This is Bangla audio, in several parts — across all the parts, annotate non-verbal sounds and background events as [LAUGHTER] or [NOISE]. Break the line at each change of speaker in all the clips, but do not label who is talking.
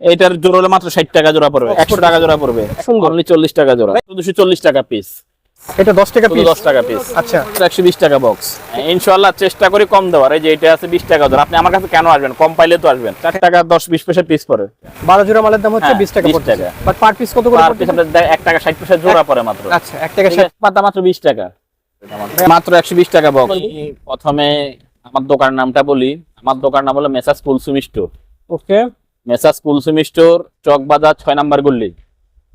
এটার জোড়া হলে মাত্র ষাট টাকা জোড়া পড়বে একশো টাকা জোড়া পড়বে। অনলি চল্লিশ টাকা জোড়া। দুশো চল্লিশ টাকা পিস
এটা দশ টাকা পিস
দশ টাকা পিস
আচ্ছা।
একশো বিশ টাকা বক্স ইনশাল্লাহ চেষ্টা করি কম দেওয়ার। এই যে এটা আছে বিশ টাকা ধর আপনি আমার কাছে কেন আসবেন? কম পাইলে তো আসবেন। চার টাকা দশ বিশ পয়সা পিস পড়ে।
বারো জোড়া মালের দাম হচ্ছে
হ্যাঁ,
বিশ টাকা পড়ছে
টাকা।
বাট পার পিস কত করে
পার পিস আপনার এক টাকা ষাট পয়সা জোড়া পড়ে মাত্র।
আচ্ছা এক টাকা
ঠিক আছে, পাতা মাত্র বিশ টাকা। মাত্র একশো বিশ টাকা বক্স প্রথমে আমার দোকানের নামটা বলি। আমার দোকান নাম হলো Messrs Kulsumi store
okay
Messrs Kulsumi store Chawk Bazar ছয় নাম্বার গল্লি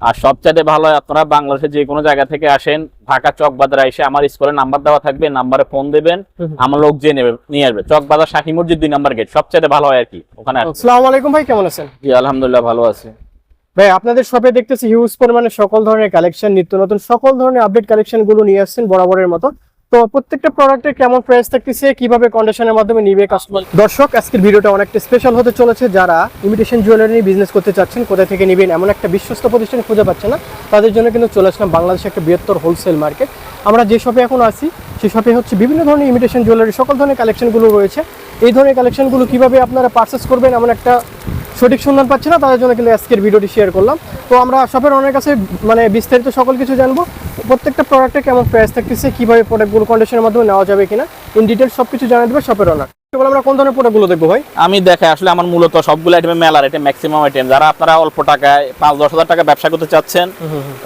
আর সবচাইতে ভালো আপনারা বাংলাদেশের যে কোনো জায়গা থেকে আসেন ঢাকা চক বাজারে এসে আমার স্কুলের নাম্বার দেওয়া থাকবে নাম্বারে ফোন দেবেন আমার লোক যে নেবে নিয়ে আসবে। চক বাজার শাহি মসজিদ দুই নাম্বার গেট সবচাইতে ভালো হয় আর কি ওখানে
আসসালামু আলাইকুম ভাই কেমন আছেন?
জি আলহামদুলিল্লাহ ভালো আছে।
ভাই আপনাদের শপে দেখতেছি হিউজ পরিমাণে সকল ধরনের কালেকশন নিত্য নতুন সকল ধরনের আপডেট কালেকশনগুলো নিয়ে আসছেন বরাবরের মতো। তো প্রত্যেকটা প্রোডাক্টের কেমন প্রাইস থাকতেছে, কীভাবে কন্ডিশনের মাধ্যমে নিবে কাস্টমার দর্শক, আজকের ভিডিওটা অনেকটা স্পেশাল হতে চলেছে যারা ইমিটেশন জুয়েলারি বিজনেস করতে চাচ্ছেন কোথা থেকে নেবেন এমন একটা বিশ্বস্ত প্রতিষ্ঠান খুঁজে পাচ্ছে না, তাদের জন্য কিন্তু চলে আসলাম বাংলাদেশে একটা বৃহত্তর হোলসেল মার্কেট আমরা যে শপে এখন আছি সেই শপে হচ্ছে বিভিন্ন ধরনের ইমিটেশন জুয়েলারি সকল ধরনের কালেকশনগুলো রয়েছে। এই ধরনের কালেকশনগুলো কীভাবে আপনারা পারচেস করবেন, এমন একটা সঠিক সন্ধান পাচ্ছি না, তাদের জন্য কিন্তু আজকের ভিডিওটি শেয়ার করলাম। তো আমরা শপের অনেক কাছে মানে বিস্তারিত সকল কিছু জানব, প্রত্যেকটা প্রোডাক্টে কেমন প্রাইস থাকতেছে, কীভাবে প্রোডাক্ট গুড কন্ডিশনের মাধ্যমে নেওয়া যাবে কিনা ইন ডিটেল সব কিছু জানিয়ে দেবে শপের অনার আমরা কোন ধরনের প্রোডাক্টগুলো দেখব ভাই?
আমি দেখে আসলে আমার মূলত সবগুলো আইটেম মেলার এটা ম্যাক্সিমাম আইটেম যারা আপনারা অল্প টাকায় পাঁচ দশ হাজার টাকা ব্যবসা করতে চাচ্ছেন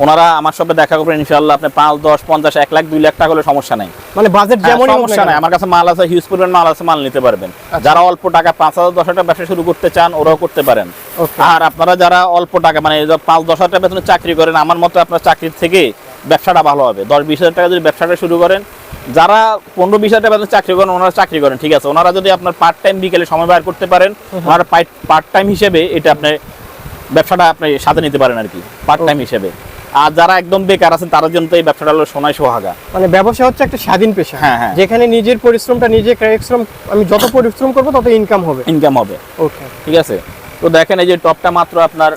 ওনারা আমার সাথে দেখা করবেন ইনশাল্লাহ আপনি পাঁচ দশ পঞ্চাশ এক লাখ দুই লাখ টাকা হলে সমস্যা নেই।
মানে বাজেট
হ্যাঁ,
যেমনই হোক না
সমস্যা নাই। আমার কাছে মাল আছে হিউজ পরিমাণ মাল আছে মাল নিতে পারবেন। যারা অল্প টাকা পাঁচ হাজার দশ হাজার ব্যবসা শুরু করতে চান ওরাও করতে পারেন। আর আপনারা যারা অল্প টাকা মানে পাঁচ দশ হাজার টাকা বেতনে চাকরি করেন আমার মতো আপনার চাকরির থেকে ব্যবসাটা ভালো হবে। দশ বিশ হাজার টাকা যদি ব্যবসাটা শুরু করেন যারা পনেরো বিশ হাজার টাকা চাকরি করেন ওনারা চাকরি করেন ঠিক আছে? ওনারা যদি আপনার পার্ট টাইম বিকেলে সময় বার করতে পারেন ওনারা পার্ট টাইম হিসেবে এটা আপনি ব্যবসাটা আপনি সাথে নিতে পারেন আর কি পার্ট টাইম হিসেবে। আর যারা একদম বেকার আছেন তাদের জন্য এই ব্যবসাটা হলো সোনায় সোহাগা।
মানে ব্যবসা হচ্ছে একটা স্বাধীন পেশা।
হ্যাঁ, হ্যাঁ।
যেখানে নিজের পরিশ্রমটা নিজে পরিশ্রম আমি যত পরিশ্রম করব তত ইনকাম হবে।
ইনকাম হবে।
ওকে
ঠিক আছে? তো দেখেন এই যে টপটা মাত্র আপনার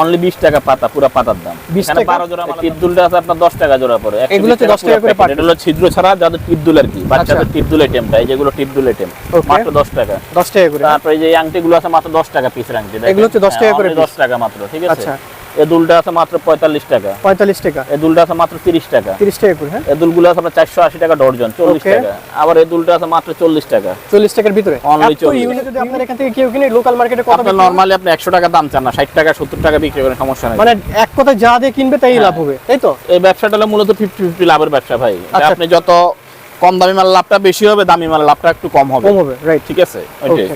অনলি বিশ টাকা পাতা পুরো পাতার দাম।
20 টাকা?
বারো জোড়া মানে টিপদুলটা আছে আপনার দশ টাকা জোড়া পড়ে
এগুলো হচ্ছে 10 টাকা করে
পুরো এটা হলো ছিদ্র ছাড়া যাদের টিপদুল আর কি বাচ্চাদের
আচ্ছা।
টিপদুল আইটেমটা এই যেগুলো টিপদুল আইটেম মাত্র দশ টাকা।
দশ টাকা করে।
তারপরে এই যে আংটি গুলো আছে মাত্র দশ টাকা পিস আংটি
এগুলো হচ্ছে 10 টাকা করে
only দশ টাকা মাত্র ঠিক আছে?
আচ্ছা।
এই দুলটা আছে মাত্র পঁয়তাল্লিশ টাকা।
পঁয়তাল্লিশ টাকা।
এই দুলটা আছে মাত্র তিরিশ টাকা।
তিরিশ টাকা করে হ্যাঁ?
এই দুলগুলো আছে আপনার চারশো আশি টাকা ডর্জন চল্লিশ টাকা। আবার এই দুলটা আছে মাত্র চল্লিশ টাকা।
চল্লিশ টাকার ভিতরে?
Only
এত
40
unit যদি আপনার এখান থেকে কেউ কিনে লোকাল মার্কেটে কত
আপনার নর্মালি আপনি একশো টাকা দাম চান না ষাট টাকা সত্তর টাকা বিক্রি করেন সমস্যা নেই।
মানে এক কথায় যা দিয়ে কিনবে তাই
হ্যাঁ।
লাভ হবে তাই তো?
এই ব্যবসাটা হলো মূলত ফিফটি ফিফটি লাভের ব্যবসা ভাই।
আচ্ছা।
আপনি যত কম দামি মাল লাভটা বেশি হবে দামি মাল লাভটা একটু কম হবে।
কম হবে রাইট
ঠিক আছে?
Okay.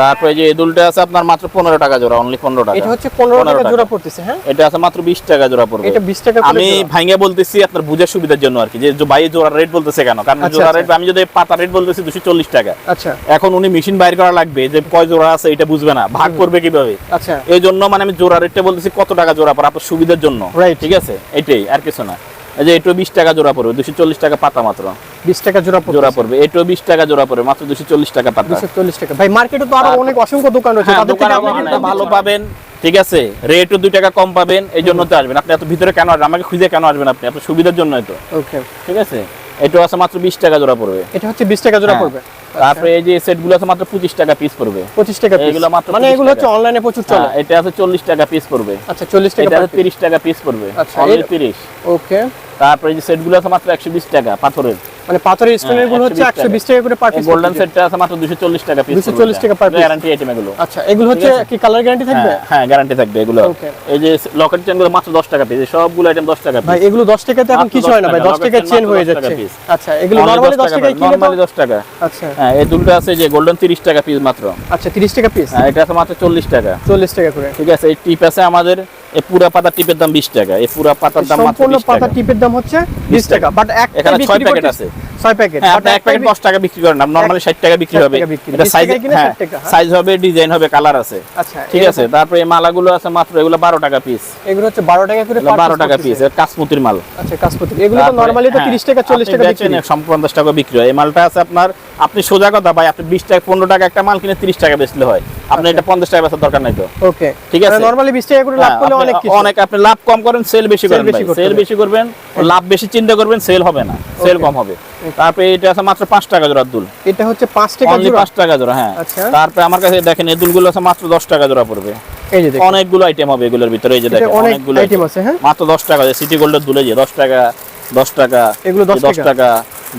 তারপরে যে এই দুলটা আছে আপনার মাত্র পনেরো টাকা জোড়া অনলি পনেরো টাকা।
এটা হচ্ছে পনেরো
15
টাকা। জোড়া পড়তেছে হ্যাঁ?
এটা আছে মাত্র বিশ টাকা জোড়া পড়বে।
এটা বিশ টাকা
আমি। ভাইঙ্গা বলতেছি আপনার বুঝার সুবিধার জন্য আর কি যে যে ভাই জোড়া রেট বলতেছে কেন? কারণ
আচ্ছা,
জোড়া
আচ্ছা।
রেট আমি যদি পাতা রেট বলতেছি দুশো চল্লিশ টাকা।
আচ্ছা।
এখন উনি মেশিন বাইর করা লাগবে যে কয় জোড়া আছে এটা বুঝবে না ভাগ করবে কীভাবে?
আচ্ছা।
এই জন্য মানে আমি জোড়া রেটটা বলতেছি কত টাকা জোড়া পড়ে আপনার সুবিধার জন্য. ঠিক আছে? এটাই আর কিছু না। এই যে এটু বিশ টাকা জোড়া পড়বে দুশো চল্লিশ টাকা পাতা মাত্র।
বিশ টাকা জোড়া
জোড়া পড়বে এটু বিশ টাকা জোড়া পড়বে মাত্র দুশো চল্লিশ টাকা পাতা।
দুশো চল্লিশ টাকা। ভাই মার্কেটে তো
আরও
অনেক অসংখ্য দোকান রয়েছে
হ্যাঁ
তাদের থেকে আপনি
ভালো পাবেন ঠিক আছে? রেটও দুই টাকা কম পাবেন এই জন্য তো আসবেন। আপনি এত ভিতরে কেন আসবেন? আমাকে খুঁজে কেন আসবেন আপনি? আপনার সুবিধার জন্যই তো।
ওকে
ঠিক আছে? এটা আছে মাত্র বিশ টাকা জোড়া পড়বে।
এটা হচ্ছে বিশ টাকা জোড়া
হ্যাঁ।
পড়বে।
তারপরে এই যে সেটগুলো আছে মাত্র পঁচিশ টাকা পিস পড়বে।
পঁচিশ টাকা
এগুলো মাত্র
মানে এগুলো হচ্ছে অনলাইনে প্রচুর চলে।
হ্যাঁ, এটা আছে চল্লিশ টাকা পিস পড়বে।
আচ্ছা চল্লিশ টাকা
তিরিশ টাকা পিস পড়বে।
আচ্ছা,
তিরিশ।
ওকে
তারপরে যে সেটগুলো আছে মাত্র একশো বিশ টাকা পাথরের।
মানে পাথরের স্টোনেরগুলো হচ্ছে
120
একশো বিশ টাকা করে পার পিস
গোল্ডেন সেটটা আছে মাত্র দুশো চল্লিশ টাকা পিস
240 টাকা per piece।
গ্যারান্টি আইটেম এগুলো।
আচ্ছা এগুলো হচ্ছে কি কালার গ্যারান্টি থাকবে?
হ্যাঁ, হ্যাঁ গ্যারান্টি থাকবে এগুলো। এই যে লকেট চেনগুলো মাত্র দশ টাকা পিস সবগুলো আইটেম দশ টাকা
ভাই এগুলো দশ টাকাতে এখন কিছু হয় না ভাই
টাকা,
দশ টাকা চেন হয়ে
10 টাকা
যাচ্ছে আচ্ছা এগুলো নর্মালি দশ টাকায় কিনলে তো-
নরমালি দশ টাকা।
আচ্ছা।
হ্যাঁ এই দুলটা আছে যে গোল্ডেন তিরিশ টাকা পিস মাত্র।
আচ্ছা তিরিশ টাকা পিস
হ্যাঁ এটা আছে মাত্র চল্লিশ টাকা।
চল্লিশ টাকা করে।
ঠিক আছে এই টিপ আছে আমাদের এই পুরা পাতা টিপের দাম বিশ টাকা এই পুরা পাতার দাম মাত্র
সম্পূর্ণ
বিশ
পাতা টিপের দাম হচ্ছে বিশ টাকা। বাট এক
এখানে ছয় প্যাকেট আছে।
ছয় প্যাকেট
হ্যাঁ আপনি এক প্যাকেট দশ টাকা বিক্রি করেন নর্মালি ষাট টাকা বিক্রি হবে। এটা সাইজ হ্যাঁ
60 টাকা, হ্যাঁ।
সাইজ হবে ডিজাইন হবে কালার আছে।
আচ্ছা
ঠিক আছে তারপরে এই মালাগুলো আছে মাত্র এগুলো বারো টাকা পিস
এগুলো হচ্ছে বারো টাকা করে per
বারো
piece
টাকা। পিস মাল।
আচ্ছা এগুলো তো নর্মালি তো
হ্যাঁ,
তিরিশ টাকা চল্লিশ
আপনি
টাকা
বেচেন
বিক্রি
পঞ্চাশ টাকা বিক্রি হয়। এই মালটা আছে আপনার আপনি সোজা কথা ভাই আপনি বিশ টাকা পনেরো টাকা একটা মাল কিনে তিরিশ টাকা বেচলে হয়। আপনি এটা পঞ্চাশ টাকা বেচার দরকার নাই তো।
ওকে।
ঠিক আছে।
নর্মালি বিশ টাকা করে লাভ
হ্যাঁ,
করলে অনেক কিছু।
অনেক আপনি লাভ কম করেন সেল বেশি করেন সেল বেশি করবেন লাভ বেশি চিন্তা করবেন সেল হবে না। সেল কম হবে। তারপরে এটা আছে মাত্র পাঁচ টাকা জোড়া দুল।
এটা হচ্ছে পাঁচ টাকা
অনলি পাঁচ টাকা জোড়া হ্যাঁ।
আচ্ছা।
তারপরে আমার কাছে দেখেন এই দুলগুলো আছে মাত্র দশ টাকা জোড়া পড়বে।
এই যে
অনেকগুলো আইটেম হবে এগুলোর ভিতরে এই যে দেখেন অনেকগুলো
আইটেম আছে হ্যাঁ।
মাত্র দশ টাকা সিটি গোল্ডের দুলে যে দশ টাকা দশ টাকা
এগুলো 10
দশ
টাকা?
টাকা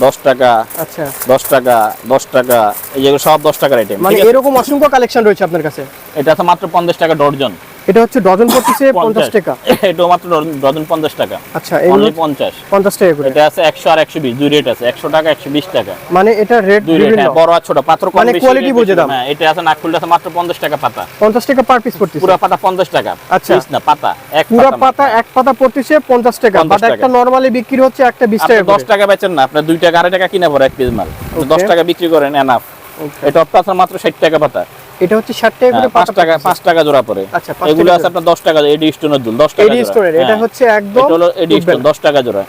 দশ টাকা
আচ্ছা।
দশ টাকা দশ টাকা এই যেগুলো সব দশ টাকার আইটেম
মানে এরকম অসংখ্য কালেকশন রয়েছে আপনার কাছে?
এটা আছে মাত্র পঞ্চাশ টাকা ডর্জন।
এটা হচ্ছে ডজন পড়তেছে পঞ্চাশ। টাকা। [LAUGHS]
এটাও মাত্র ডর্জন পঞ্চাশ টাকা।
আচ্ছা এগুলো
অনলি পঞ্চাশ।
পঞ্চাশ টাকা করে।
এটা আছে একশো আর একশো বিশ দুই রেট আছে একশো টাকা একশো বিশ টাকা।
মানে এটা রেট বিভিন্ন।
বড় আর ছোট পাত্র কম
মানে
বেশি
quality বুঝে দাম।
হ্যাঁ এটা আছে নাকফুলটা আছে মাত্র পঞ্চাশ টাকা পাতা।
পঞ্চাশ টাকা পার পিস পড়তেছে।
পুরা পাতা পঞ্চাশ টাকা।
আচ্ছা।
না পাতা এক
পুরো
পাতা
পাতা এক পাতা পড়তেছে পঞ্চাশ টাকা।
50
বাট একটা নর্মালি বিক্রি হচ্ছে একটা বিশ
আপনি
টাকা
দশ টাকা বেচেন না আপনার দুই টাকা আড়াই টাকা কিনা পড়ে এক পিস মাল। আপনি দশ
Okay.
টাকা বিক্রি করেন এনাফ এটা আপনার মাত্র ষাট টাকা পাতা।
এটা হচ্ছে ষাট টাকা করে
হ্যাঁ, পাঁচ
পাতা
টাকা পাঁচ টাকা জোড়া পড়ে।
আচ্ছা,
এগুলো আছে আপনার দশ টাকা এডি স্টোনের দুল দশ টাকা
এডি স্টোনের এটা
হ্যাঁ।
হচ্ছে একদম
এটা হলো এডি স্টোন
ফুটবেল।
দশ টাকা জোড়া।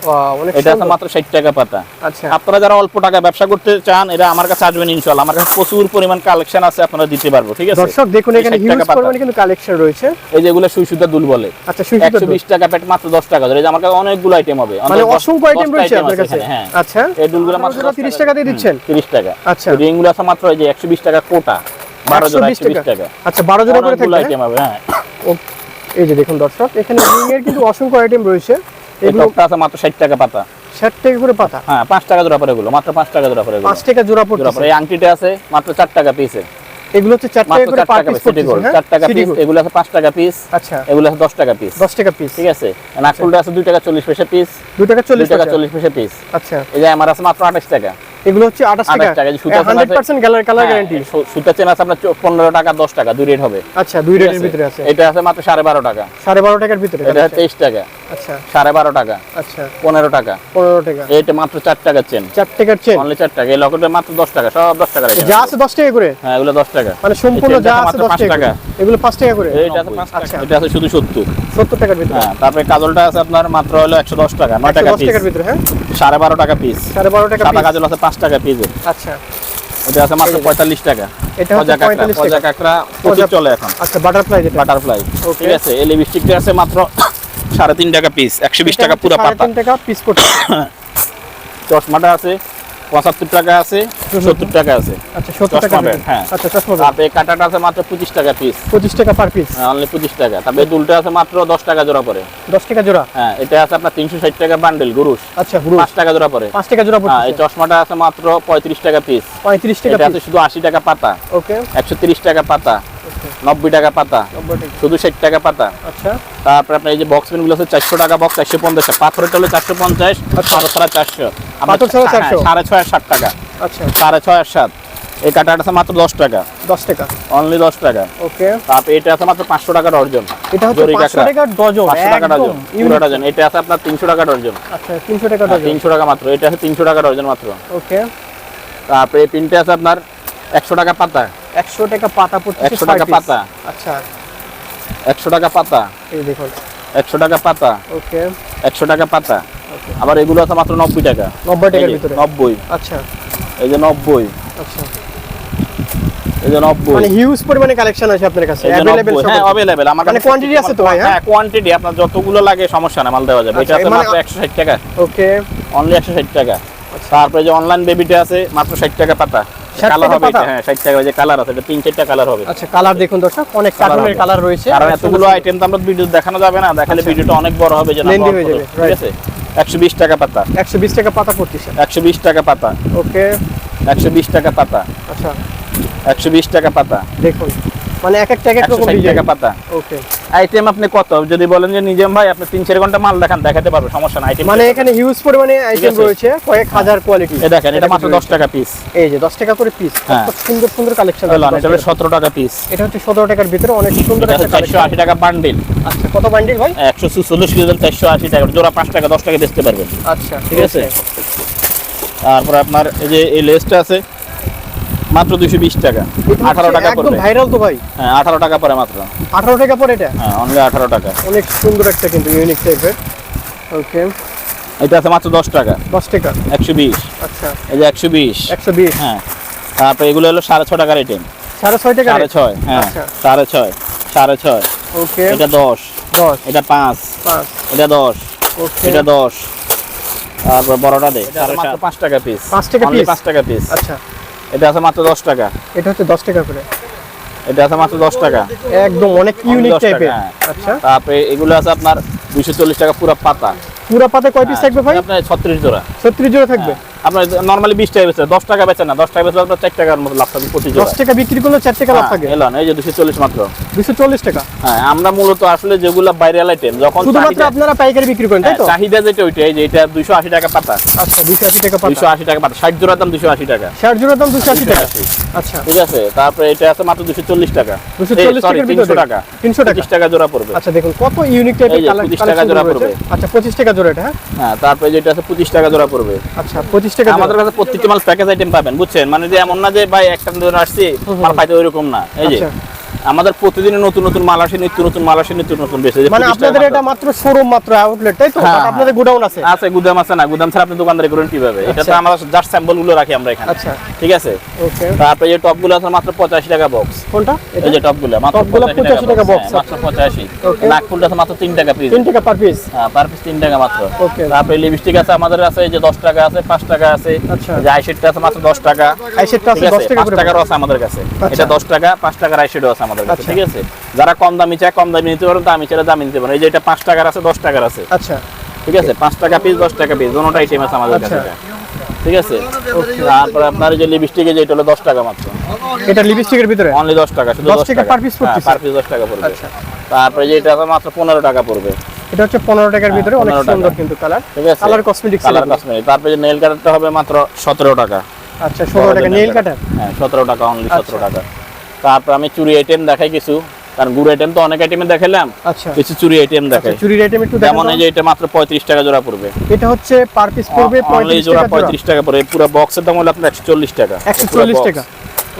এটা আছে মাত্র ষাট টাকা পাতা।
আচ্ছা।
আপনারা যারা অল্প টাকা ব্যবসা করতে চান এরা আমার কাছে আসবেন ইনশাল্লাহ আমার কাছে প্রচুর পরিমাণ কালেকশন আছে আপনারা দিতে পারব ঠিক আছে?
দর্শক দেখুন এখানে হিউজ পরিমাণে কিন্তু কালেকশন রয়েছে।
এই যেগুলো সুই সুতা দুল বলে।
আচ্ছা সুই
একশো বিশ টাকা প্যাট মাত্র দশ টাকা ধরে এই যে আমার কাছে অনেকগুলো আইটেম হবে।
মানে অসংখ্য আইটেম রয়েছে আপনার কাছে।
হ্যাঁ।
আচ্ছা।
এই দুলগুলো মাত্র
30 টাকা। দিয়ে দিচ্ছেন।
তিরিশ টাকা।
আচ্ছা।
রিংগুলো আছে মাত্র যে একশো বিশ টাকা কোটা বারো জোড়া
120
একশো বিশ টাকা?
আচ্ছা বারো জোড়া করে থাকবে
আইটেম হবে হ্যাঁ।
এই যে দেখুন দর্শক এখানে এর কিন্তু অসংখ্য আইটেম রয়েছে।
এই টপটা আছে মাত্র ষাট টাকা পাতা।
ষাট টাকা করে পাতা?
হ্যাঁ পাঁচ টাকা জোড়া পরে এগুলো মাত্র পাঁচ টাকা জোড়া পরে
পাঁচ টাকা জোড়া
পরে। এই আংটিটা আছে মাত্র চার টাকা পিসে
এগুলো হচ্ছে চার টাকা করে পার পিস
সিটি গোল্ড।
পড়তেছে
টাকা
হ্যাঁ
পিস এগুলো আছে পাঁচ টাকা পিস
আচ্ছা।
এগুলো আছে দশ টাকা পিস
দশ টাকা পিস
ঠিক আছে? নাকফুলটা আছে দুই টাকা চল্লিশ পয়সা পিস
দুই টাকা
দুই
চল্লিশ
টাকা
টাকা
চল্লিশ পয়সা পিস
আচ্ছা।
এই যে আমার আছে মাত্র আঠাশ টাকা।
এগুলো হচ্ছে
28
টাকা।
টাকা, যে সুতা আছে
হান্ড্রেড
না,
পার্সেন্ট কালার কালার গ্যারান্টি
সুতা চেন আছে আপনার পনেরো টাকা দশ টাকা দুই রেট হবে।
আচ্ছা দুই রেটের ভিতরে আছে।
এটা আছে মাত্র সাড়ে বারো টাকা।
সাড়ে বারো টাকার ভিতরে
এটা তেইশ টাকা।
আচ্ছা।
সাড়ে বারো টাকা।
আচ্ছা।
পনেরো টাকা।
পনেরো টাকা।
এটা মাত্র চার টাকার চেন।
চার টাকার চেন?
অনলি চার টাকা। এই লকেটের মাত্র দশ টাকা সব দশ টাকা
যা আছে দশ টাকা করে?
হ্যাঁ এগুলো দশ টাকা।
মানে সম্পূর্ণ যা আছে
মাত্র
দশ
পাঁচ
টাকা
টাকা।
করে। এগুলো পাঁচ টাকা করে?
এইটা আছে পাঁচ
আচ্ছা।
টাকা। এটা আছে শুধু সত্তর।
সত্তর টাকার ভিতরে।
হ্যাঁ তারপরে কাজলটা আছে আপনার মাত্র হলো একশো দশ টাকা নয় টাকা পিস
টাকার ভিতরে হ্যাঁ?
সাড়ে বারো টাকা পিস
সাড়ে বারো টাকা
সাদা কাজল আছে পাঁচ টাকা পিস
আচ্ছা।
এটা আছে মাত্র পঁয়তাল্লিশ টাকা।
এটা হচ্ছে 45 টাকা।
কাঁকড়া প্রচুর চলে এখন।
আচ্ছা বাটারফ্লাই যেটা।
বাটারফ্লাই. ঠিক আছে এই লিপস্টিকটা আছে মাত্র সাড়ে তিন টাকা পিস একশো বিশ টাকা পুরো পাতা।
তিন টাকা পিস করতে [COUGHS]
চশমাটা আছে। পঁচাত্তর টাকা আছে সত্তর টাকা আছে।
আচ্ছা সত্তর টাকা
হ্যাঁ।
আচ্ছা চশমা
তারপরে এই আছে মাত্র পঁচিশ টাকা পিস
পঁচিশ টাকা পার পিস
অনলি পঁচিশ টাকা। তারপরে দুলটা আছে মাত্র দশ টাকা জোড়া পরে।
দশ টাকা জোড়া?
হ্যাঁ এটা আছে আপনার তিনশো ষাট টাকা বান্ডেল গুরুশ।
আচ্ছা
পাঁচ টাকা জোড়া পরে।
পাঁচ টাকা জোড়া
হ্যাঁ এই চশমাটা আছে মাত্র পঁয়ত্রিশ টাকা পিস
পঁয়ত্রিশ টাকা
আছে শুধু আশি টাকা পাতা।
ওকে
একশো তিরিশ টাকা পাতা। নব্বই টাকা পাতা। শুধু ষাট টাকা পাতা।
আচ্ছা।
তারপরে আপনার এই যে বক্স পেনগুলো আছে চারশো টাকা বক্স চারশো পঞ্চাশ পাথরেরটা হলো চারশো পঞ্চাশ পাথর ছাড়া চারশো।
পাথর ছাড়া 400
সাড়ে ছয় ষাট টাকা।
আচ্ছা।
সাড়ে ছয় সাত এই কাটাটা আছে মাত্র দশ টাকা।
দশ টাকা।
অনলি দশ টাকা।
ওকে
তারপরে এটা আছে মাত্র পাঁচশো টাকা ডর্জন
এটা হচ্ছে পাঁচশো টাকা ডজন
পাঁচশো টাকা পুরো
unique।
এটা আছে আপনার তিনশো টাকা ডর্জন
আচ্ছা তিনশো টাকা ডজন।
তিনশো টাকা মাত্র। এটা আছে তিনশো টাকা ডর্জন মাত্র।
ওকে
তারপরে এই পিনটা আছে আপনার একশো টাকা পাতা।
একশো টাকা পাতা পড়ছে
100 টাকা পাতা।
আচ্ছা।
একশো টাকা পাতা।
এই দেখুন।
একশো টাকা পাতা।
ওকে।
একশো টাকা পাতা। আবার এগুলো আছে মাত্র নব্বই টাকা।
নব্বই টাকার ভিতরে।
নব্বই।
আচ্ছা।
এই যে নব্বই।
আচ্ছা।
এই যে নব্বই।
মানে হিউজ পরিমাণে কালেকশন আছে আপনার কাছে। অ্যাভেলেবেল
হ্যাঁ অ্যাভেলেবেল আমার
মানে
কাছে
আছে তো ভাই, হ্যাঁ?
হ্যাঁ কোয়ান্টিটি আপনার যতগুলো লাগে সমস্যা না মাল দেওয়া যাবে। এটা
আচ্ছা,
আছে
মানে-
মাত্র একশো ষাট টাকা।
ওকে।
অনলি একশো ষাট টাকা। তারপরে যে অনলাইন বেবিটা আছে মাত্র ষাট টাকা পাতা।
60
কালার হবে হ্যাঁ ষাট টাকা যে কালার আছে এটা তিন চারটা কালার হবে।
আচ্ছা কালার দেখুন দর্শক অনেক কার্টুনের। কালার রয়েছে।
কারণ এতগুলো আইটেম তো আমরা ভিডিও দেখানো যাবে না দেখালে
আচ্ছা।
ভিডিওটা অনেক বড় হবে যে না
Lengthy
বড়
হয়ে যাবে,
ঠিক আছে? একশো বিশ টাকা পাতা।
সুন্দর। একশো বিশ টাকা পাতা পড়তেছে
একশো বিশ টাকা পাতা।
ওকে
একশো বিশ টাকা পাতা।
আচ্ছা।
একশো বিশ টাকা পাতা।
দেখুন। মানে এক একটা এক এক রকম
টাকা পাতা।
ওকে
আইটেম আপনি কত? যদি বলেন যে নিজেম ভাই আপনি তিন চার ঘণ্টা মাল দেখান দেখাতে পারবে সমস্যা না আইটেম
মানে এখানে হিউজ পরিমাণে আইটেম রয়েছে কয়েক হাজার কোয়ালিটি
এ দেখেন এটা মাত্র দশ টাকা পিস
এই যে দশ টাকা করে পিস
হ্যাঁ।
সুন্দর সুন্দর কালেকশন হলো
এটা হলো সতেরো টাকা পিস
এটা হচ্ছে সতেরো টাকার ভিতরে অনেক সুন্দর একটা কালেকশন
আশি টাকা বান্ডিল
আচ্ছা কত বান্ডিল ভাই?
একশো চল্লিশ কেজি চারশো আশি টাকা। জোড়া পাঁচ টাকা দশ টাকা বেচতে পারবেন।
আচ্ছা
ঠিক আছে? তারপরে আপনার এই যে এই লেসটা আছে মাত্র দুশো বিশ টাকা। আঠারো টাকা
একদম
পড়বে।
ভাইরাল তো ভাই।
হ্যাঁ আঠারো টাকা পড়ে মাত্র।
আঠারো টাকা পরে এটা?
হ্যাঁ অনলি আঠারো টাকা।
অনেক সুন্দর একটা কিন্তু ইউনিক টাইপের ওকে
এটা আছে মাত্র দশ টাকা।
দশ টাকা?
একশো বিশ।
আচ্ছা।
এই যে একশো বিশ।
একশো বিশ?
হ্যাঁ। তারপরে এগুলো হলো সাড়ে ছ টাকার আইটেম
সাড়ে ছয় টাকা
সাড়ে ছয় হ্যাঁ।
আচ্ছা।
সাড়ে ছয় সাড়ে ছয়।
ওকে
এটা দশ।
দশ।
এটা পাঁচ।
পাঁচ।
এটা দশ।
ওকে
এটা দশ। তারপর বড়টা দে। মাত্র পাঁচ টাকা পিস
পাঁচ টাকা piece?
পাঁচ টাকা পিস
আচ্ছা।
এটা আছে মাত্র দশ টাকা।
এটা হচ্ছে দশ টাকা করে।
এটা আছে মাত্র দশ টাকা।
একদম অনেক ইউনিক টাইপের
হ্যাঁ।
আচ্ছা।
তারপরে এগুলো আছে আপনার দুইশো চল্লিশ টাকা পুরো পাতা।
পুরো পাতা কয় পিস থাকবে ভাই?
আপনার ছত্রিশ জোড়া।
ছত্রিশ জোড়া থাকবে?
আপনার নর্মালি বিশ টাকা বেচে দশ টাকা বেচে না দশ টাকা বেচে আপনার চার টাকার মতো লাভ থাকবে প্রতি
টাকা বিক্রি করলে টাকা লাভ থাকে?
হ্যাঁ, এলান এই যে দুশো চল্লিশ মাত্র।
দুশো চল্লিশ টাকা?
হ্যাঁ আমরা মূলত আসলে যেগুলো ভাইরাল আইটেম যখন
শুধুমাত্র আপনারা পাইকারি বিক্রি করেন তাই
হ্যাঁ,
তো?
চাহিদা যেটা ওইটা এই যে এটা দুইশো আশি টাকা পাতা।
আচ্ছা দুশো আশি টাকা
দুইশো
পাতা
আশি টাকা পাতা দাম দুশো আশি টাকা।
ষাট জোড়ার দাম দুশো আশি টাকা। আচ্ছা।
ঠিক আছে তারপরে এটা আছে মাত্র দুশো চল্লিশ টাকা। sorry, 300 টাকা।
তিনশো টাকা।
পঁচিশ টাকা জোড়া পড়বে।
আচ্ছা দেখুন কত ইউনিক টাইপের
এই যে, 25 টাকা জোড়া পড়বে।
আচ্ছা পঁচিশ টাকা জোড়া এটা হ্যাঁ?
হ্যাঁ তারপরে যেটা আছে পঁচিশ টাকা জোড়া পড়বে।
আচ্ছা পঁচিশ টাকা
আমাদের কাছে প্রত্যেকটি মাল প্যাকেজ আইটেম পাবেন বুঝছেন? মানে যে এমন না যে ভাই একটা আসছি মাল পাইতে ওইরকম না। এই যে
আচ্ছা।
আমাদের প্রতিদিনই নতুন নতুন মাল আসে নিত্য নতুন মাল আসে নিত্য নতুন বেশি
মানে আপনাদের এটা মাত্র শোরুম মাত্র আউটলেট তাই তো?
হ্যাঁ,
আপনাদের গোডাউন আছে।
আছে গুদাম আছে না? গুদাম ছাড়া আপনি দোকানদারি করেন কীভাবে? এটা তো
আচ্ছা।
আমরা জাস্ট স্যাম্পলগুলো রাখি আমরা এখানে।
আচ্ছা।
ঠিক আছে?
ওকে।
তারপরে যে টপগুলো আছে মাত্র পঁচাশি টাকা বক্স
কোনটা?
এই যে টপগুলো মাত্র
85 টাকা box,
হ্যাঁ, মাত্র পঁচাশি।
Okay.
নাক ফুলটা আছে মাত্র তিন টাকা পিস
তিন টাকা পার পিস হ্যাঁ
পার পিস তিন টাকা মাত্র।
ওকে।
তারপরে লিপস্টিক আছে আমাদের আছে এই যে দশ টাকা আছে পাঁচ টাকা আছে।
আচ্ছা।
এই যে আইশেডটা আছে মাত্র দশ টাকা।
আইশেডটা আছে 10 টাকা করে
টাকারও আছে আমাদের কাছে।
আচ্ছা।
এটা দশ টাকা পাঁচ টাকার আইশেডও আছে আমাদের কাছে
আচ্ছা।
ঠিক আছে। যারা কম দামি চায় কম দামি নিতে পারেন দামি চাইলে দামি নিতে পারেন। এই যে এটা পাঁচ টাকার আছে দশ টাকার আছে।
আচ্ছা।
ঠিক আছে পাঁচ টাকা পিস দশ টাকা পিস দুটোটা আইটেম আছে আমাদের কাছে।
আচ্ছা।
ঠিক আছে? তারপরে আপনার যে লিপস্টিকে যেটা হলো দশ টাকা মাত্র।
এটা লিপস্টিকের ভিতরে?
অনলি দশ টাকা শুধু দশ
টাকা per piece পড়তেছে?
পার পিস দশ টাকা পড়বে।
আচ্ছা।
তারপরে যে এটা আছে মাত্র পনেরো টাকা পড়বে।
এটা হচ্ছে পনেরো টাকার ভিতরে অনেক সুন্দর কিন্তু কালার
ঠিক আছে?
কালার কসমেটিক্স
কালার কসমেটিক তারপরে যে নেল কাটারটা হবে মাত্র সতেরো টাকা।
আচ্ছা ষোলো টাকা। নেল কাটার
হ্যাঁ সতেরো টাকা অনলি
আচ্ছা।
সতেরো টাকা। তারপর আমি চুরি আইটেম দেখাই কিছু। কারণ গুড় আইটেম তো অনেক আইটেমে দেখালাম
আচ্ছা।
কিছু চুরি আইটেম
আচ্ছা
দেখাই।
চুরির আইটেম একটু
যেমন এই যে এটা মাত্র পঁয়ত্রিশ টাকা জোড়া পড়বে।
এটা হচ্ছে পার পিস পড়বে
অনলি
পঁয়ত্রিশ
জোড়া
টাকা জোড়া।
পঁয়ত্রিশ টাকা পড়বে। পুরো বক্সের দাম হলো আপনার একশো চল্লিশ টাকা।
একশো
পুরো
চল্লিশ
box।
টাকা।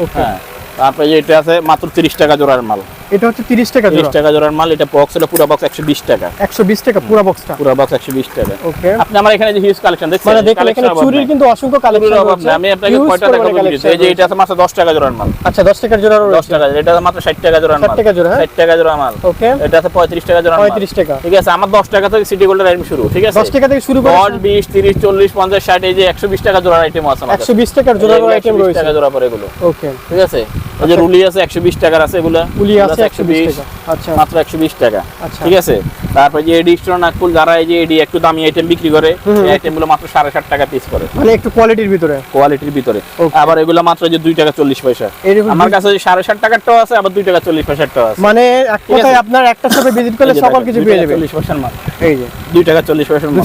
ওকে
হ্যাঁ তারপরে যে এটা আছে মাত্র তিরিশ টাকা জোড়ার মাল।
এটা হচ্ছে তিরিশ টাকা
তিরিশ
জোড়া
টাকা জোড়ার মাল এটা বক্স হলো পুরো বক্স একশো বিশ টাকা।
একশো বিশ টাকা পুরো বক্সটা
পুরো বক্স একশো বিশ টাকা।
ওকে
আপনি আমার এখানে যে হিউজ কালেকশন দেখছেন
মানে দেখেন এখানে চুরির কিন্তু অসংখ্য কালেকশন
নাই। আমি আপনাকে কয়টা। এই যে এটা আছে মাত্র দশ টাকা জোড়ার মাল।
আচ্ছা দশ টাকার জোড়া
দশ টাকা এটা আছে মাত্র ষাট টাকা জোড়ার
60 টাকা জোড়া, হ্যাঁ?
ষাট টাকা জোড়া মাল।
ওকে
এটা আছে পঁয়ত্রিশ টাকা জোড়ার মাল।
পঁয়ত্রিশ টাকা।
ঠিক আছে আমার দশ টাকা থেকে সিটি গোল্ডের আইটেম শুরু ঠিক আছে?
দশ টাকা থেকে শুরু করে
দশ বিশ তিরিশ চল্লিশ পঞ্চাশ ষাট এই যে একশো বিশ টাকা জোড়ার আইটেম আছে কাছে।
বিশ টাকার জোড়া
এগুলো
আইটেম
120
রয়েছে।
টাকা জোড়া পরে এগুলো।
ওকে
ঠিক আছে? এই যে রুলি আছে একশো বিশ টাকার আছে এগুলো।
পুলি
এগুলো
আছে একশো বিশ আচ্ছা।
মাত্র একশো বিশ টাকা। ঠিক আছে? তারপর যে এডি স্টোর নাকফুল যারা এই যে এডি একটু দামি আইটেম বিক্রি করে এই আইটেম মাত্র সাড়ে ষাট টাকা পিস করে।
মানে একটু কোয়ালিটির ভিতরে।
কোয়ালিটির ভিতরে। আবার এগুলো মাত্র যে দুই টাকা চল্লিশ পয়সা। আমার কাছে সাড়ে ষাট টাকারটাও আছে আবার দুই টাকা চল্লিশ পয়সাটাও আছে।
মানে এক কথায় আপনার একটা শপে ভিজিট করলে সকল কিছু পেয়ে যাবে
চল্লিশ পয়সার মাল।
এই যে।
দুই টাকা চল্লিশ পয়সার মাল।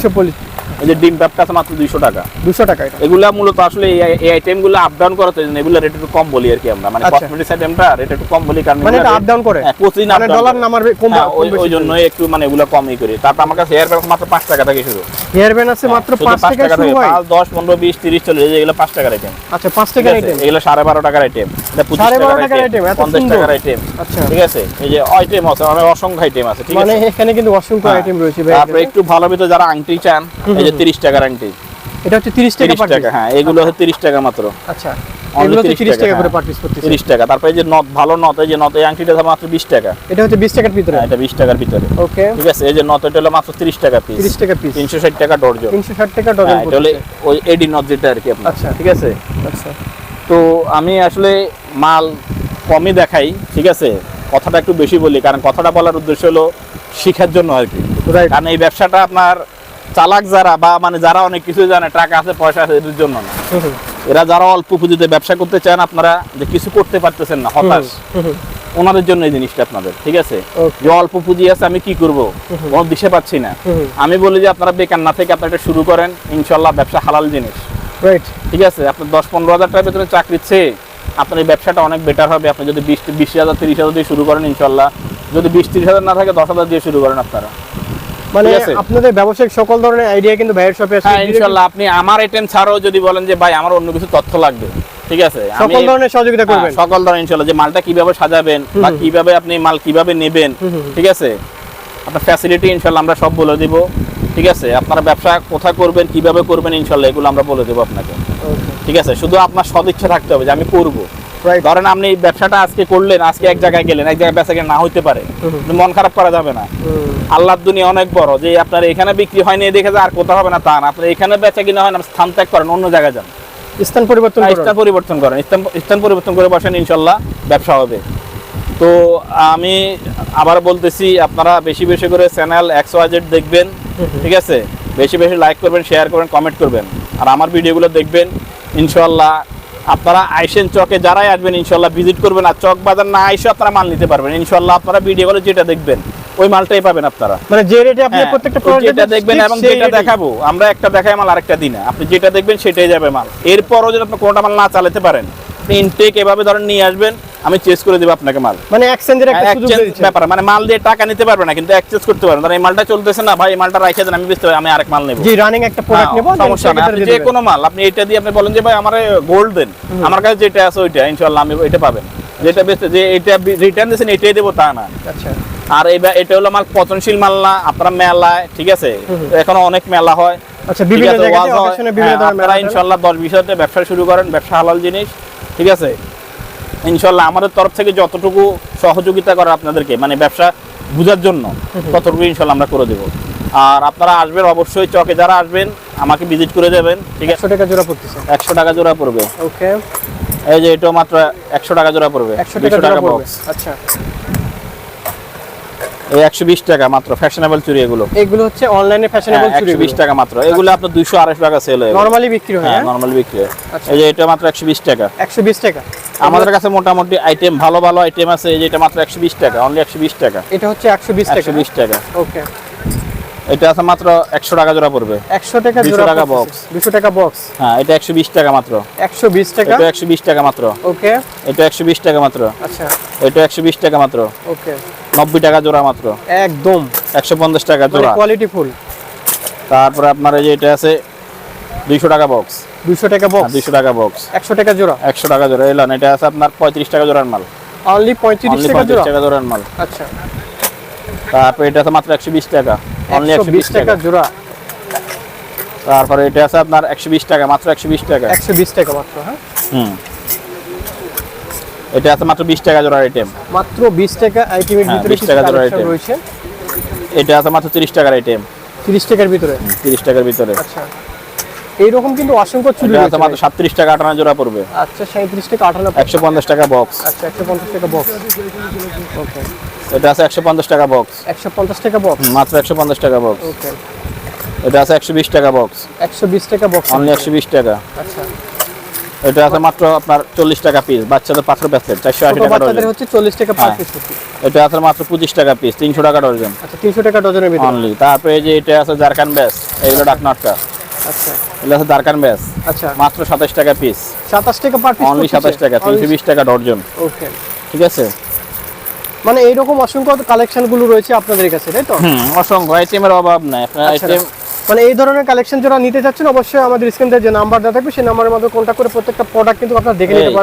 এই যে ডিম প্যাপটা আছে মাত্র দুইশো টাকা।
দুশো টাকা
এগুলো মূলত আসলে এই- আইটেমগুলো আপ ডাউন করার জন্য এগুলো রেট একটু কম বলি আর কি আমরা। মানে। কসমেটিক্স আইটেমটা রেট একটু কম বলি কারণ
মানে আপ ডাউন করে?
হ্যাঁ, প্রতিদিন
মানে ডলার নামার কম
হ্যাঁ, ওই জন্য একটু মানে এগুলো কমই করি। তারপর আমার কাছে হেয়ার প্যাক মাত্র পাঁচ টাকা থেকে শুরু।
হেয়ার ব্যান্ড আছে মাত্র 5 টাকা শুরু হয়।
পাঁচ দশ পনেরো বিশ তিরিশ চল্লিশ এই যে এগুলো পাঁচ টাকার আইটেম
আচ্ছা পাঁচ টাকার আইটেম
এগুলো সাড়ে বারো টাকার আইটেম এটা পঁচিশ
সাড়ে বারো
টাকার
টাকার
আইটেম
এত।
টাকার আইটেম
আচ্ছা।
ঠিক আছে এই যে আইটেম আছে অনেক অসংখ্য আইটেম আছে ঠিক
মানে এখানে কিন্তু অসংখ্য
হ্যাঁ।
আইটেম রয়েছে ভাই।
তারপরে একটু ভালো ভিতরে যারা আংটি চান এই যে তিরিশ টাকার আংটি।
এটা হচ্ছে তিরিশ টাকা
তিরিশ
পার
টাকা হ্যাঁ এগুলো হচ্ছে তিরিশ টাকা মাত্র।
আচ্ছা এগুলো হচ্ছে
30
টাকা করে
হ্যাঁ।
পার পিস করতেছে।
তিরিশ টাকা তারপরে এই যে নথ ভালো নথ এই যে নথ এই আংটিটা মাত্র বিশ টাকা।
এটা হচ্ছে বিশ টাকার ভিতরে।
হ্যাঁ, এটা বিশ টাকার ভিতরে।
ওকে
ঠিক আছে এই যে নথ এটা হলো মাত্র তিরিশ টাকা পিস
তিরিশ টাকা পিস
তিনশো ষাট টাকা ডর্জন।
তিনশো ষাট টাকা ডজন
হ্যাঁ, এটা হলে ওই এডি নথ যেটা আর কি আপনার।
আচ্ছা।
ঠিক আছে?
আচ্ছা।
তো আমি আসলে মাল কমই দেখাই ঠিক আছে? কথাটা একটু বেশি বলি কারণ কথাটা বলার উদ্দেশ্য হলো শিখার জন্য আর কি।
রাইট
কারণ এই ব্যবসাটা আপনার চালাক যারা বা মানে যারা অনেক কিছু জানে টাকা আছে পয়সা আছে এদের জন্য না। এরা যারা অল্প পুঁজিতে ব্যবসা করতে চান আপনারা যে কিছু করতে পারতেছেন না হতাশ ওনাদের জন্য এই জিনিসটা আপনাদের ঠিক আছে? যে অল্প পুঁজি আছে আমি কি করব? কোনো দিশে পাচ্ছি না। আমি বলি যে আপনারা বেকার না থেকে আপনারা এটা শুরু করেন ইনশাল্লাহ ব্যবসা হালাল জিনিস।
রাইট
ঠিক আছে? আপনার দশ পনেরো হাজার টাকার বেতনে চাকরি চেয়ে আপনার এই ব্যবসাটা অনেক বেটার হবে। আপনি যদি বিশ বিশ হাজার তিরিশ হাজার দিয়ে শুরু করেন ইনশাল্লাহ। যদি বিশ তিরিশ হাজার না থাকে দশ হাজার দিয়ে শুরু করেন আপনারা।
মানে আপনাদের ব্যবসায়িক সকল ধরনের আইডিয়া কিন্তু ভাইয়ের শপে আছে
হ্যাঁ আপনি আমার আইটেম ছাড়াও যদি বলেন যে ভাই আমার অন্য কিছু তথ্য লাগবে। ঠিক আছে? আমি
সকল ধরনের সহযোগিতা
হ্যাঁ,
করবেন।
সকল ধরনের ইনশাল্লাহ। যে মালটা কীভাবে সাজাবেন বা কীভাবে আপনি মাল কীভাবে নেবেন। ঠিক আছে? আপনার ফ্যাসিলিটি আমরা সব বলে দিব। ঠিক আছে? আপনারা ব্যবসা কোথায় করবেন কীভাবে করবেন ইনশাল্লাহ এগুলো আমরা বলে দেবো আপনাকে। ঠিক আছে? শুধু আপনার সদিচ্ছা থাকতে হবে যে আমি করব। ধরেন আপনি ব্যবসাটা আজকে করলেন আজকে এক জায়গায় গেলেন এক জায়গায় বেচা না হইতে পারে। মন খারাপ করা যাবে না। আল্লাহর দুনিয়া অনেক বড় যে আপনার এখানে বিক্রি হয়নি দেখে যে আর কোথাও হবে না তা না। আপনার এখানে বেচা কিনা হয় না স্থান ত্যাগ করেন অন্য জায়গায় যান।
স্থান পরিবর্তন
স্থান পরিবর্তন করেন। স্থান পরিবর্তন করে বসেন ইনশাল্লাহ ব্যবসা হবে। তো আমি আবার বলতেছি আপনারা বেশি বেশি করে চ্যানেল এক্স ওয়াজেড দেখবেন ঠিক আছে? বেশি বেশি লাইক করবেন শেয়ার করবেন কমেন্ট করবেন। আর আমার ভিডিওগুলো দেখবেন ইনশাল্লাহ আপনারা আইসেন চকে যারাই আসবেন ইনশাল্লাহ ভিজিট করবেন। আর চক বাজার না আইসে আপনারা মাল নিতে পারবেন। ইনশাল্লাহ আপনারা ভিডিও কলে যেটা দেখবেন ওই মালটাই পাবেন আপনারা।
মানে যে রেটে আপনি
হ্যাঁ,
প্রত্যেকটা
যেটা দেখবেন এবং যেটা দেখাবো আমরা একটা দেখাই মাল আরেকটা দিই না আপনি যেটা দেখবেন সেটাই যাবে মাল। এরপরও যদি আপনি কোনটা মাল না চালাতে পারেন আপনি ইনটেক এভাবে ধরেন নিয়ে আসবেন আমি চেস করে দেবো আপনাকে মাল।
মানে এক্সচেঞ্জের একটা সুযোগ
ব্যাপার মানে মাল দিয়ে টাকা নিতে পারবে না কিন্তু এক্সচেঞ্জ করতে পারবেন ধরেন এই মালটা চলতেছে না ভাই এই মালটা রাখে দেন আমি বুঝতে পারি আমি আরেক মাল নেব।
জি রানিং একটা প্রোডাক্ট নেব
সমস্যা না যে কোনো মাল আপনি এটা দিয়ে আপনি বলেন যে ভাই আমার গোল্ড দেন। আমার কাছে যেটা আছে ওইটা ইনশাআল্লাহ আমি এটা পাবেন। যেটা বেচতে যে এটা রিটার্ন দিয়েছেন এটাই দেবো তা না।
আচ্ছা।
আর এটা হলো মাল পচনশীল মাল না আপনারা মেলায় ঠিক আছে? এখনও অনেক মেলা হয়।
আচ্ছা বিভিন্ন জায়গায় অকেশনে বিভিন্ন
হ্যাঁ,
ধরনের
আপনারা হাজার ব্যবসা শুরু করেন ব্যবসা হালাল জিনিস ঠিক আছে? ইনশাল্লাহ আমাদের তরফ থেকে যতটুকু সহযোগিতা করে আপনাদেরকে মানে ব্যবসা বোঝার জন্য ততটুকু ইনশাল্লাহ আমরা করে দেবো। আর আপনারা আসবেন অবশ্যই চকে যারা আসবেন আমাকে ভিজিট করে দেবেন ঠিক আছে?
একশো টাকা জোড়া পড়তেছে
একশো টাকা জোড়া পড়বে।
ওকে
এই যে এটাও মাত্র একশো টাকা জোড়া পড়বে
একশো টাকা পড়বে।
বক্স
আচ্ছা।
এই একশো বিশ টাকা মাত্র ফ্যাশনেবল চুরি এগুলো
এগুলো হচ্ছে অনলাইনে ফ্যাশনেবল
একশো বিশ টাকা মাত্র এগুলো আপনার দুইশো আড়াইশো টাকা সেল হয়ে
নরমালি বিক্রি হয়
হ্যাঁ
হ্যাঁ
নর্মাল বিক্রি হয়।
আচ্ছা।
এই যে এটা মাত্র একশো বিশ টাকা
একশো বিশ টাকা
আমাদের কাছে মোটামুটি আইটেম ভালো ভালো আইটেম আছে এই যে এটা মাত্র একশো বিশ টাকা অনলি একশো বিশ টাকা
এটা হচ্ছে একশো বিশ টাকা
একশো বিশ টাকা
ওকে
এটা আছে মাত্র একশো টাকা জোড়া পড়বে
একশো টাকা
200
জোড়া
টাকা
box দুশো টাকা বক্স
হ্যাঁ এটা একশো বিশ টাকা মাত্র
একশো বিশ টাকা
এটা একশো বিশ টাকা মাত্র
ওকে
এটা একশো বিশ টাকা মাত্র
আচ্ছা
এটা একশো বিশ টাকা মাত্র
ওকে
নব্বই টাকা জোড়া মাত্র।
একদম।
একশো পঞ্চাশ টাকা
মানে
জোড়া।
কোয়ালিটি ফুল
তারপরে আপনার এই যে এটা আছে দুইশো টাকা বক্স
দুশো টাকা বক্স
দুইশো টাকা বক্স
একশো টাকা জোড়া।
একশো টাকা জোড়া এলান এটা আছে আপনার পঁয়ত্রিশ টাকা জোড়ার মাল।
অনলি পঁয়ত্রিশ টাকা
জোড়ার মাল।
আচ্ছা।
তারপরে এটা আছে মাত্র একশো বিশ টাকা। অনলি
একশো
একশো
বিশ টাকা। জোড়া।
তারপরে এটা আছে আপনার একশো বিশ টাকা মাত্র একশো বিশ টাকা।
একশো বিশ টাকা মাত্র হ্যাঁ?
হুম। এটা আছে মাত্র বিশ টাকা জোড়ার আইটেম
মাত্র বিশ টাকা আইটেমের
হ্যাঁ,
ভিতরে
20 টাকা জোড়া আইটেম।
রয়েছে।
এটা আছে মাত্র তিরিশ টাকার আইটেম
তিরিশ টাকার ভিতরে?
তিরিশ টাকার ভিতরে।
আচ্ছা। এইরকম কিন্তু অসংখ্য চুরি
আছে মাত্র সাতত্রিশ টাকা আটানা জোড়া পড়বে।
আচ্ছা সাঁত্রিশ টাকা আঠান্ন
একশো পঞ্চাশ টাকা বক্স
আচ্ছা একশো পঞ্চাশ টাকা বক্স ওকে
এটা আছে একশো পঞ্চাশ টাকা বক্স
একশো পঞ্চাশ টাকা বক্স
মাত্র একশো পঞ্চাশ টাকা বক্স
ওকে
এটা আছে একশো বিশ টাকা বক্স
একশো বিশ টাকা বক্স
অনলি একশো বিশ টাকা।
আচ্ছা।
এটা আছে মাত্র আপনার চল্লিশ টাকা পিস বাচ্চাদের পাথর প্যাসেট চারশো আশি
ছোট
টাকা
বাচ্চাদের হচ্ছে চল্লিশ টাকা পার
হ্যাঁ।
পিস
এটা আছে মাত্র পঁচিশ টাকা পিস তিনশো টাকা ডজন
আচ্ছা তিনশো টাকা ডজনের ভিতরে।
অনলি তারপরে এই যে এটা আছে জারকান ব্যাস এগুলো ডাকনাটকা
আচ্ছা।
আছে জারকান ব্যাস
আচ্ছা।
মাত্র সাতাশ টাকা পিস
সাতাশ টাকা পার পিস
অনলি সাতাশ টাকা তিনশো বিশ টাকা ডর্জন
ওকে
ঠিক আছে?
মানে এইরকম অসংখ্য কালেকশনগুলো রয়েছে আপনাদের কাছে তাই তো?
হুম অসংখ্য আইটেমের অভাব নাই। আপনার
আচ্ছা,
আইটেম
মানে এই ধরনের কালেকশন যারা নিতে চাচ্ছেন অবশ্যই আমাদের স্ক্রিনে যে নাম্বার দেওয়া থাকবে সেই নাম্বারের মাধ্যমে কন্ট্যাক্ট করে প্রত্যেকটা প্রোডাক্ট কিন্তু আপনারা দেখে নিতে পারবেন।